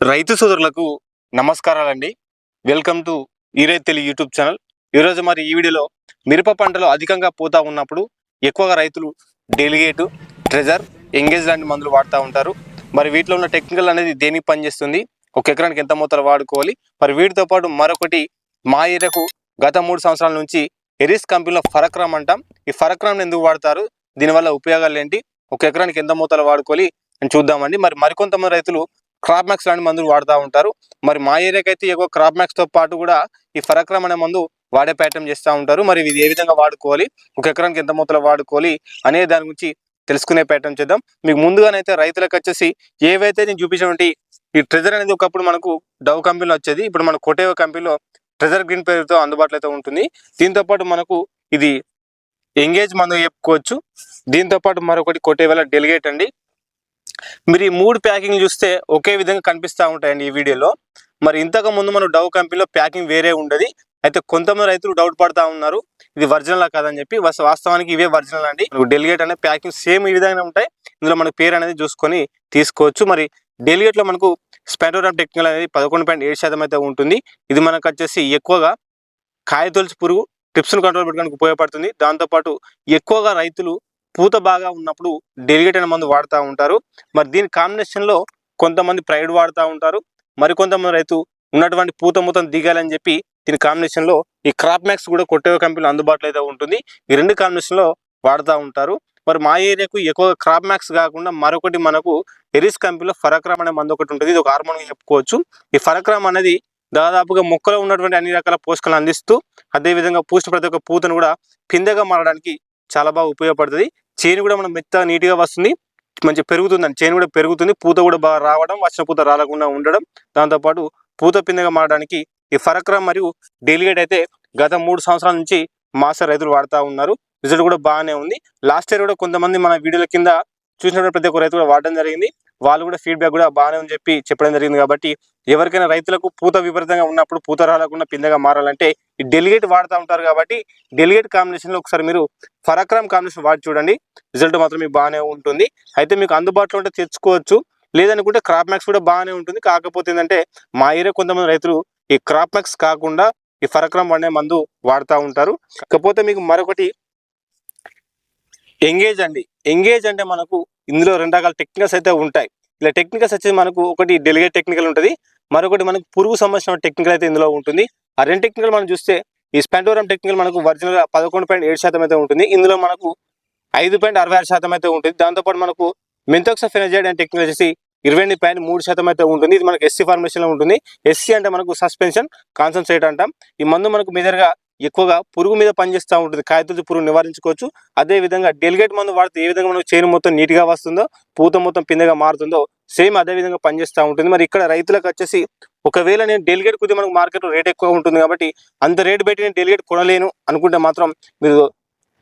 రైతు సోదరులకు నమస్కారాలండి. వెల్కమ్ టు ఈరై తెలి యూట్యూబ్ ఛానల్ ఈరోజు మరి ఈ వీడియోలో మిరప పంటలో అధికంగా పోతా ఉన్నప్పుడు ఎక్కువగా రైతులు డెలిగేటు ట్రెజర్ ఎంగేజ్ లాంటి మందులు వాడుతూ ఉంటారు. మరి వీటిలో ఉన్న టెక్నికల్ అనేది దేనికి పనిచేస్తుంది? ఒక ఎకరానికి ఎంత మొత్తాలు వాడుకోవాలి? మరి వీటితో పాటు మరొకటి మా ఏరియాకు గత మూడు సంవత్సరాల నుంచి ఎరిస్ కంపెనీలో ఫరక్రామ్ అంటాం. ఈ ఫరక్రామ్ని ఎందుకు వాడతారు? దీనివల్ల ఉపయోగాలు ఏంటి? ఒక ఎకరానికి ఎంత మొత్తాలు వాడుకోవాలి? అని చూద్దామండి. మరి మరికొంతమంది రైతులు క్రాప్మాక్స్ లాంటి మందులు వాడుతూ ఉంటారు. మరి మా ఏరియాకి అయితే ఎక్కువ క్రాప్తో పాటు కూడా ఈ ఫరక్రమ్ అనే మందు వాడే ప్రయత్నం చేస్తూ ఉంటారు. మరి ఇది ఏ విధంగా వాడుకోవాలి ఒక ఎకరానికి ఎంత మూతలో వాడుకోవాలి అనే దాని గురించి తెలుసుకునే ప్రయత్నం చేద్దాం. మీకు ముందుగానైతే రైతులకు వచ్చేసి ఏవైతే నేను చూపించినటువంటి ఈ ట్రెజర్ అనేది ఒకప్పుడు మనకు డవ్ కంపెనీలో వచ్చేది ఇప్పుడు మన కొటేవ కంపెనీలో ట్రెజర్ గ్రీన్ పేరుతో అందుబాటులో అయితే ఉంటుంది. దీంతో పాటు మనకు ఇది ఎంగేజ్ మందు చెప్పుకోవచ్చు. దీంతో పాటు మరొకటి కొటేవల డెలిగేట్ అండి. మీరు ఈ మూడు ప్యాకింగ్ చూస్తే ఒకే విధంగా కనిపిస్తూ ఉంటాయండి ఈ వీడియోలో. మరి ఇంతకు ముందు మనం డవ్ కంపెనీలో ప్యాకింగ్ వేరే ఉండదు. అయితే కొంతమంది రైతులు డౌట్ పడతా ఉన్నారు. ఇది వర్జినలా కాదని చెప్పి. వాస్తవానికి ఇవే వర్జినల్ అండి. డెలిగేట్ అనే ప్యాకింగ్ సేమ్ ఈ విధంగా ఉంటాయి. ఇందులో మనకు పేరు అనేది చూసుకొని తీసుకోవచ్చు. మరి డెలిగేట్లో మనకు స్పెండోరామ్ టెక్నికల్ అనేది పదకొండు పాయింట్ ఏడు శాతం అయితే ఉంటుంది. ఇది మనకు వచ్చేసి ఎక్కువగా కాయ తొలిచి పురుగు ట్రిప్స్ను కంట్రోల్ పెట్టడానికి ఉపయోగపడుతుంది. దాంతోపాటు ఎక్కువగా రైతులు పూత బాగా ఉన్నప్పుడు డెలిగేట్ అనే మందు వాడుతూ ఉంటారు. మరి దీని కాంబినేషన్లో కొంతమంది ప్రైడ్ వాడుతూ ఉంటారు. మరికొంతమంది రైతు ఉన్నటువంటి పూత మూతం దిగాలని చెప్పి దీని కాంబినేషన్లో ఈ క్రాప్ మ్యాక్స్ కూడా కొట్టే కంపెనీలో అందుబాటులో అయితే ఉంటుంది. ఈ రెండు కాంబినేషన్లో వాడుతూ ఉంటారు. మరి మా ఏరియాకు ఎక్కువ క్రాప్ మ్యాక్స్ కాకుండా మరొకటి మనకు ఎరిస్ కంపెనీలో ఫరక్రామ్ అనే మందు ఒకటి ఉంటుంది. ఇది ఒక హార్మోన్ చెప్పుకోవచ్చు. ఈ ఫరక్రామ్ అనేది దాదాపుగా మొక్కలో ఉన్నటువంటి అన్ని రకాల పోషకాలు అందిస్తూ అదేవిధంగా పూసిన ప్రతి ఒక్క పూతను కూడా పిందెగా మారడానికి చాలా బాగా ఉపయోగపడుతుంది. చేను కూడా మనం మెత్త నీట్గా వస్తుంది. మంచి పెరుగుతుందండి. చేను కూడా పెరుగుతుంది. పూత కూడా బాగా రావడం వచ్చిన పూత రాలకుండా ఉండడం. దాంతోపాటు పూత పిందెగా మారడానికి ఈ ఫరక్రా మరియు డెలిగేట్ అయితే గత మూడు సంవత్సరాల నుంచి మాస్టర్ రైతులు వాడుతూ ఉన్నారు. రిజల్ట్ కూడా బాగానే ఉంది. లాస్ట్ ఇయర్ కూడా కొంతమంది మన వీడియోల కింద చూసినప్పుడు ప్రతి ఒక్క రైతు కూడా వాడడం జరిగింది. వాళ్ళు కూడా ఫీడ్బ్యాక్ కూడా బాగానే అని చెప్పి చెప్పడం జరిగింది కాబట్టి ఎవరికైనా రైతులకు పూత విపరీతంగా ఉన్నప్పుడు పూత రాలకుండా పిందెగా మారాలంటే ఈ డెలిగేట్ వాడుతూ ఉంటారు కాబట్టి డెలిగేట్ కాంబినేషన్లో ఒకసారి మీరు ఫరాక్రామ్ కాంబినేషన్ వాడి చూడండి. రిజల్ట్ మాత్రం మీకు బాగానే ఉంటుంది. అయితే మీకు అందుబాటులో ఉంటే తెచ్చుకోవచ్చు. లేదనుకుంటే క్రాప్ మ్యాక్స్ కూడా బాగానే ఉంటుంది. కాకపోతే ఏంటంటే మా ఏరియా కొంతమంది రైతులు ఈ క్రాప్ మ్యాక్స్ కాకుండా ఈ ఫరక్రామ్ అనే మందు వాడుతూ ఉంటారు. కాకపోతే మీకు మరొకటి ఎంగేజ్ అండి. ఎంగేజ్ అంటే మనకు ఇందులో రెండు రకాల టెక్నికల్స్ అయితే ఉంటాయి. ఇలా టెక్నికల్స్ వచ్చేసి మనకు ఒకటి డెలిగేట్ టెక్నికల్ ఉంటుంది. మరొకటి మనకు పురుగు సంబంధించిన టెక్నికల్ అయితే ఇందులో ఉంటుంది. ఆ రెండు టెక్నికల్ మనం చూస్తే ఈ స్పెంటోరం టెక్నికల్ మనకు ఒరిజినల్ పదకొండు పాయింట్ ఏడు శాతం అయితే ఉంటుంది. ఇందులో మనకు ఐదు పాయింట్ అరవై ఆరు శాతం అయితే ఉంటుంది. దాంతోపాటు మనకు మెంతోక్సఫెనజైడ్ అనే టెక్నికల్ వచ్చేసి ఇరవై ఎనిమిది పాయింట్ మూడు శాతం అయితే ఉంటుంది. ఇది మనకు ఎస్సీ ఫార్మేషన్లో ఉంటుంది. ఎస్సీ అంటే మనకు సస్పెన్షన్ కాన్సన్ట్రేట్ అంటాం. ఈ మందు మనకు మేజర్గా ఎక్కువగా పురుగు మీద పనిచేస్తూ ఉంటుంది. కాయతొలి పురుగు నివారించుకోవచ్చు. అదే విధంగా డెలిగేట్ మందు వాడితే ఏ విధంగా మనకు చేను మొత్తం నీట్గా వస్తుందో పూత మొత్తం పిందెగా మారుతుందో సేమ్ అదే విధంగా పనిచేస్తూ ఉంటుంది. మరి ఇక్కడ రైతులకు వచ్చేసి ఒకవేళ నేను డెలిగేట్ కొద్దిగా మనకు మార్కెట్లో రేట్ ఎక్కువ ఉంటుంది కాబట్టి అంత రేట్ పెట్టి నేను డెలిగేట్ కొనలేను అనుకుంటే మాత్రం మీరు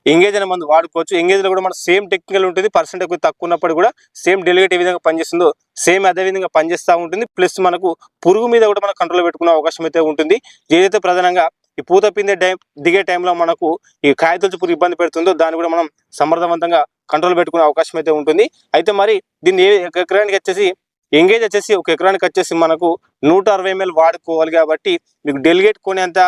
ఎంగేజ్ అనే మందు వాడుకోవచ్చు. ఎంగేజ్లో కూడా మన సేమ్ టెక్నికల్ ఉంటుంది. పర్సెంట్ ఎక్కువ తక్కువ ఉన్నప్పుడు కూడా సేమ్ డెలిగేట్ ఏ విధంగా పనిచేస్తుందో సేమ్ అదే విధంగా పనిచేస్తూ ఉంటుంది. ప్లస్ మనకు పురుగు మీద కూడా మనం కంట్రోల్ పెట్టుకునే అవకాశం అయితే ఉంటుంది. ఏదైతే ప్రధానంగా ఈ పూత పిందే టైం దిగే టైంలో మనకు ఈ కాయతొలుచు పురుగు ఇబ్బంది పెడుతుందో దాన్ని కూడా మనం సమర్థవంతంగా కంట్రోల్ పెట్టుకునే అవకాశం అయితే ఉంటుంది. అయితే మరి దీన్ని ఏ ఒక ఎకరానికి వచ్చేసి ఎంగేజ్ వచ్చేసి ఒక ఎకరానికి వచ్చేసి మనకు నూట అరవై ఎంఎల్ వాడుకోవాలి కాబట్టి మీకు డెలిగేట్ కొనేంత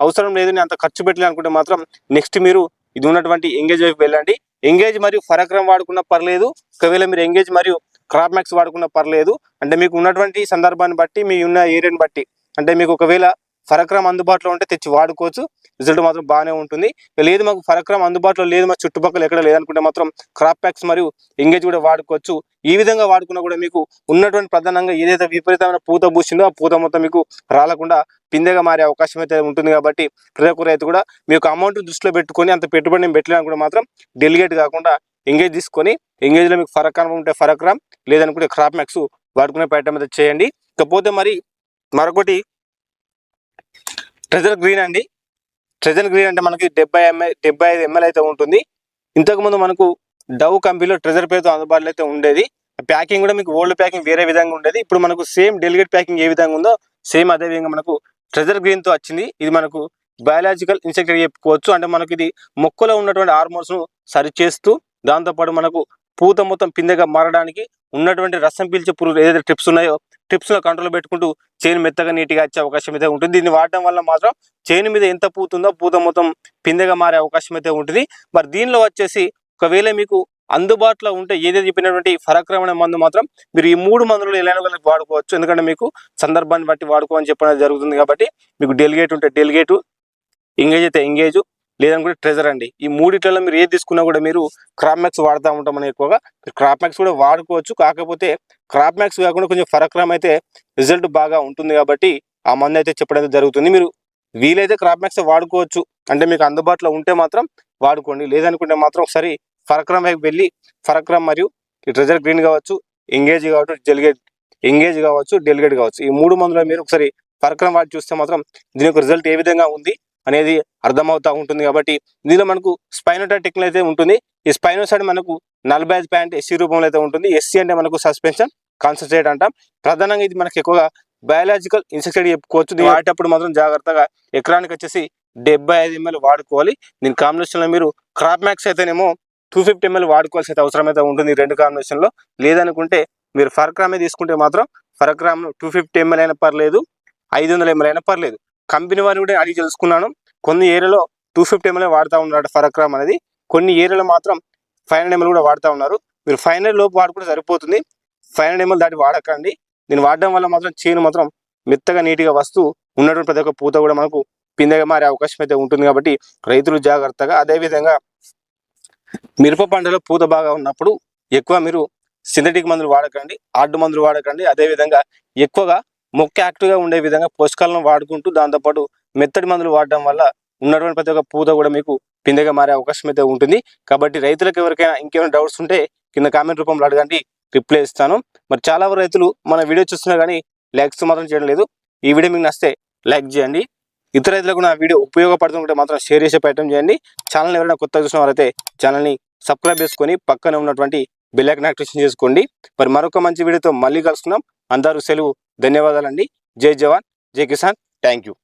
అవసరం లేదు నేను అంత ఖర్చు పెట్టలేదు అనుకుంటే మాత్రం నెక్స్ట్ మీరు ఇది ఉన్నటువంటి ఎంగేజ్ వైపు వెళ్ళండి. ఎంగేజ్ మరియు ఫరక్రం వాడుకున్నా పర్లేదు. ఒకవేళ మీరు ఎంగేజ్ మరియు క్రాప్ మ్యాక్స్ వాడుకున్నా పర్లేదు. అంటే మీకు ఉన్నటువంటి సందర్భాన్ని బట్టి మీ ఉన్న ఏరియాని బట్టి. అంటే మీకు ఒకవేళ ఫరక్రమ్ అందుబాటులో ఉంటే తెచ్చి వాడుకోవచ్చు. రిజల్ట్ మాత్రం బాగానే ఉంటుంది. లేదు మాకు ఫరక్రమ్ అందుబాటులో లేదు మా చుట్టుపక్కల ఎక్కడ లేదనుకుంటే మాత్రం క్రాప్ ప్యాక్స్ మరియు ఎంగేజ్ కూడా వాడుకోవచ్చు. ఈ విధంగా వాడుకున్నా కూడా మీకు ఉన్నటువంటి ప్రధానంగా ఏదైతే విపరీతమైన పూత పూసిందో ఆ పూత మొత్తం మీకు రాలకుండా పిందెగా మారే అవకాశం అయితే ఉంటుంది కాబట్టి ప్రతి ఒక్క రైతు కూడా మీకు అమౌంట్ దృష్టిలో పెట్టుకొని అంత పెట్టుబడి నేను కూడా మాత్రం డెలిగేట్ కాకుండా ఎంగేజ్ తీసుకొని ఎంగేజ్లో మీకు ఫరక్రామ్ ఉంటే ఫరక్రామ్ లేదనుకుంటే క్రాప్ మ్యాక్స్ వాడుకునే ప్రయత్నం అయితే చేయండి. ఇకపోతే మరి మరొకటి ట్రెజర్ గ్రీన్ అండి. ట్రెజర్ గ్రీన్ అంటే మనకి డెబ్బై ఎంఎల్ డెబ్బై ఐదు ఎంఎల్ అయితే ఉంటుంది. ఇంతకుముందు మనకు డవ్ కంపెనీలో ట్రెజర్ పేరుతో అందుబాటులో అయితే ఉండేది. ప్యాకింగ్ కూడా మీకు ఓల్డ్ ప్యాకింగ్ వేరే విధంగా ఉండేది. ఇప్పుడు మనకు సేమ్ డెలిగేట్ ప్యాకింగ్ ఏ విధంగా ఉందో సేమ్ అదే విధంగా మనకు ట్రెజర్ గ్రీన్తో వచ్చింది. ఇది మనకు బయాలజికల్ ఇన్సెక్టర్ చెప్పుకోవచ్చు. అంటే మనకి ఇది మొక్కలో ఉన్నటువంటి హార్మోన్స్ను సరిచేస్తూ దాంతోపాటు మనకు పూత మొత్తం పిందెగా మారడానికి ఉన్నటువంటి రసం పీల్చే పురుగులు ఏదైతే ట్రిప్స్ ఉన్నాయో టిప్స్లో కంట్రోల్ పెట్టుకుంటూ చైన్ మెత్తగా నీట్గా వచ్చే అవకాశం అయితే ఉంటుంది. దీన్ని వాడడం వల్ల మాత్రం చైన్ మీద ఎంత పూతుందో పూత మొత్తం పిందెగా మారే అవకాశం అయితే ఉంటుంది. మరి దీనిలో వచ్చేసి ఒకవేళ మీకు అందుబాటులో ఉంటే ఏదైతే చెప్పినటువంటి ఫరక్రమణ మందు మాత్రం మీరు ఈ మూడు మందులు ఎలా వాడుకోవచ్చు. ఎందుకంటే మీకు సందర్భాన్ని బట్టి వాడుకోవని చెప్పడం జరుగుతుంది కాబట్టి మీకు డెలిగేట్ ఉంటే డెలిగేట్ ఎంగేజ్ అయితే ఎంగేజ్ లేదనుకుంటే ట్రెజర్ అండి. ఈ మూడిట్లలో మీరు ఏది తీసుకున్నా కూడా మీరు క్రాప్ మ్యాక్స్ వాడుతూ ఉంటాం మనం ఎక్కువగా. క్రాప్ మ్యాక్స్ కూడా వాడుకోవచ్చు. కాకపోతే క్రాప్ మ్యాక్స్ కాకుండా కొంచెం ఫరక్రమ్ అయితే రిజల్ట్ బాగా ఉంటుంది కాబట్టి ఆ మందు అయితే చెప్పడం అయితే జరుగుతుంది. మీరు వీలైతే క్రాప్ మ్యాక్స్ వాడుకోవచ్చు. అంటే మీకు అందుబాటులో ఉంటే మాత్రం వాడుకోండి. లేదనుకుంటే మాత్రం ఒకసారి ఫరక్రమ్ వైపు వెళ్ళి ఫరక్రమ్ మరియు ఈ ట్రెజర్ గ్రీన్ కావచ్చు ఎంగేజ్ కావచ్చు డెలిగేట్ ఎంగేజ్ కావచ్చు డెలిగేట్ కావచ్చు. ఈ మూడు మందులో మీరు ఒకసారి ఫరక్రమ్ వాడి చూస్తే మాత్రం దీని యొక్క రిజల్ట్ ఏ విధంగా ఉంది? అనేది అర్థమవుతూ ఉంటుంది కాబట్టి దీనిలో మనకు స్పైనోటా టెక్నిక్ అయితే ఉంటుంది. ఈ స్పైనోసైడ్ మనకు నలభై ఐదు ప్యాంట్ ఎస్సీ రూపంలో అయితే ఉంటుంది. ఎస్సీ అంటే మనకు సస్పెన్షన్ కాన్సన్ట్రేట్ అంటాం. ప్రధానంగా ఇది మనకి ఎక్కువగా బయాలజికల్ ఇన్సెక్సైడ్ చెప్పుకోవచ్చు. వాటప్పుడు మాత్రం జాగ్రత్తగా ఎకరానికి వచ్చేసి డెబ్బై ఐదు ఎంఎల్ వాడుకోవాలి. దీని కాంబినేషన్లో మీరు క్రాప్ మ్యాక్స్ అయితేనేమో టూ ఫిఫ్టీ ఎంఎల్ వాడుకోవాల్సి అయితే అవసరం అయితే ఉంటుంది రెండు కాంబినేషన్లో లేదనుకుంటే మీరు ఫరక్రామే తీసుకుంటే మాత్రం ఫరక్రామ్ టూ ఫిఫ్టీ ఎంఎల్ అయినా పర్లేదు ఐదు వందల ఎంఎల్ అయినా పర్లేదు. కంపెనీ వారిని కూడా అడిగి తెలుసుకున్నాను. కొన్ని ఏరియాలో టూ ఫిఫ్టీ ఎంఎల్ వాడుతూ ఉన్నాడు ఫరక్రామ్ అనేది. కొన్ని ఏరియాలో మాత్రం ఫైవ్ హండ్రెడ్ ఎంఎల్ కూడా వాడుతూ ఉన్నారు. మీరు ఫైవ్ హండ్రెడ్ లోపు వాడుకుంటే సరిపోతుంది. ఫైవ్ హండ్రెడ్ ఎంఎల్ దాటి వాడకండి. దీన్ని వాడడం వల్ల మాత్రం చేను మాత్రం మెత్తగా నీట్గా వస్తూ ఉన్నటువంటి ప్రతి ఒక్క పూత కూడా మనకు పిందెగా మారే అవకాశం అయితే ఉంటుంది కాబట్టి రైతులు జాగ్రత్తగా అదేవిధంగా మిరప పంటలో పూత బాగా ఉన్నప్పుడు ఎక్కువ మీరు సింథటిక్ మందులు వాడకండి. ఆడ్డు మందులు వాడకండి. అదేవిధంగా ఎక్కువగా మొక్క యాక్టివ్గా ఉండే విధంగా పోషకాలను వాడుకుంటూ దాంతోపాటు మెత్తడి మందులు వాడడం వల్ల ఉన్నటువంటి ప్రతి ఒక్క పూత కూడా మీకు పిందెగా మారే అవకాశం అయితే ఉంటుంది. కాబట్టి రైతులకు ఎవరికైనా ఇంకేమైనా డౌట్స్ ఉంటే కింద కామెంట్ రూపంలో అడగండి రిప్లై ఇస్తాను. మరి చాలా వరకు రైతులు మన వీడియో చూస్తున్నా కానీ లైక్స్ మాత్రం చేయడం లేదు. ఈ వీడియో మీకు నచ్చితే లైక్ చేయండి. ఇతర రైతులకు నా వీడియో ఉపయోగపడుతుంటే మాత్రం షేర్ చేసే ప్రయత్నం చేయండి. ఛానల్ ఎవరైనా కొత్తగా చూసిన వారైతే ఛానల్ని సబ్స్క్రైబ్ చేసుకొని పక్కన ఉన్నటువంటి బెల్ ఐకాన్ యాక్టివేషన్ చేసుకోండి. మరి మరొక మంచి వీడియోతో మళ్ళీ కలుసుకుందాం. అందరూ సెలవు ధన్యవాదాలండి. జై జవాన్ జై కిసాన్ థ్యాంక్ యూ